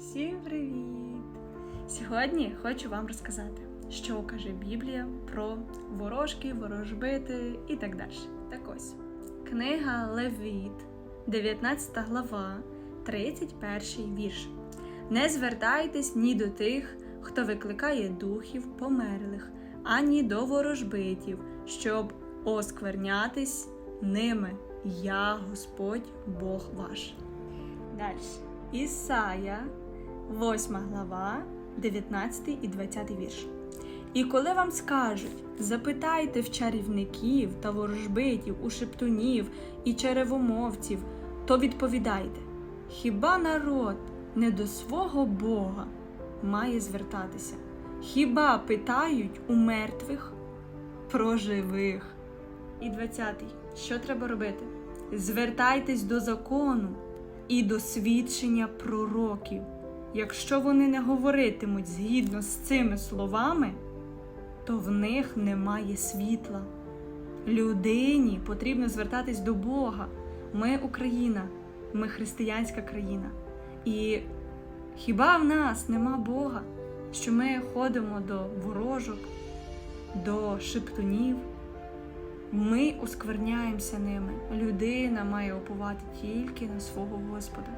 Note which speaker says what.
Speaker 1: Всім привіт! Сьогодні хочу вам розказати, що каже Біблія про ворожки, ворожбити і так далі. Так ось, книга Левіт, 19 глава, 31 вірш. Не звертайтесь ні до тих, хто викликає духів померлих, ані до ворожбитів, щоб осквернятись ними. Я Господь Бог ваш. Далі. Ісая, 8 глава, 19 і 20 вірш. І коли вам скажуть, запитайте в чарівників та ворожбитів, у шептунів і черевомовців, то відповідайте: хіба народ не до свого Бога має звертатися? Хіба питають у мертвих про живих? І 20. Що треба робити? Звертайтесь до закону і до свідчення пророків. Якщо вони не говоритимуть згідно з цими словами, то в них немає світла. Людині потрібно звертатись до Бога. Ми Україна, ми християнська країна. І хіба в нас нема Бога, що ми ходимо до ворожок, до шептунів? Ми оскверняємося ними. Людина має оповати тільки на свого Господа.